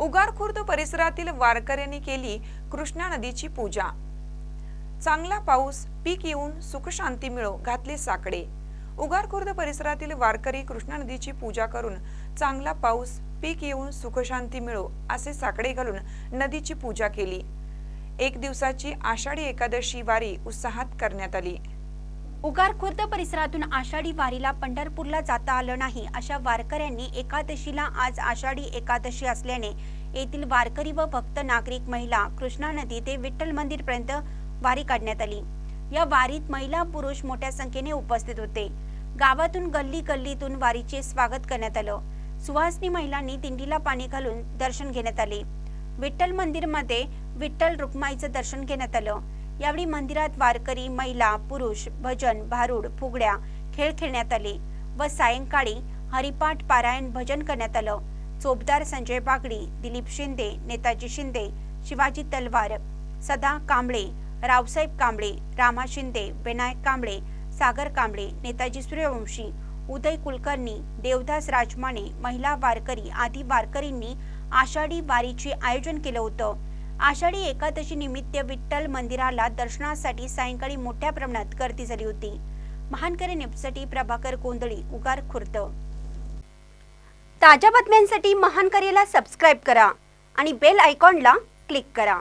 उगार खुर्द परिसरातील वारकऱ्यांनी केली कृष्णा नदीची पूजा. चांगला पाऊस पीक येऊन सुखशांती मिळो घातले साकडे. उगारखुर्द परिसरातील वारकरी कृष्णा नदीची पूजा करून चांगला पाऊस पीक येऊन सुखशांती मिळो असे साकडे घालून नदीची पूजा केली. एक दिवसाची आषाढी एकादशी वारी उत्साहात करण्यात आली. उगार खुर्द परिसरातून आषाढी वारीला पंढरपूरला जाता आलं नाही. अशा वारकऱ्यांनी एकादशीला आज आषाढी एकादशी असल्याने येथील वारकरी व भक्त नागरिक महिला कृष्णा नदी ते विठ्ठल मंदिर पर्यंत वारी काढण्यात आली. या वारीत महिला पुरुष मोठ्या संख्येने उपस्थित होते. गावातून गल्ली गल्लीतून वारीचे स्वागत करण्यात आलं. सुहासनी महिलांनी दिंडीला पाणी घालून दर्शन घेण्यात आले. विठ्ठल मंदिरमध्ये विठ्ठल रुक्माईचं दर्शन घेण्यात आलं. यावेळी मंदिरात वारकरी महिला पुरुष भजन भारूड फुगड्या खेळ खेळण्यात आले व सायंकाळी हरिपाठ पारायण भजन करण्यात आलं. चोपदार संजय बागडी दिलीप शिंदे नेताजी शिंदे शिवाजी तलवार सदा कांबळे रावसाहेब कांबळे रामा शिंदे विनायक कांबळे सागर कांबळे नेताजी सूर्यवंशी उदय कुलकर्णी देवदास राजमाने महिला वारकरी आदी वारकरींनी आषाढी वारीचे आयोजन केलं होतं. आषाढी एकादशी निमित्त विठ्ठल मंदिराला दर्शनासाठी सायंकाळी मोठ्या प्रमाणात गर्दी झाली होती. महानकरी निपसटी प्रभाकर कोंदळी उगार खुर्द. ताज्या बातम्यांसाठी महानकरीला सबस्क्राईब करा आणि बेल आयकॉनला क्लिक करा.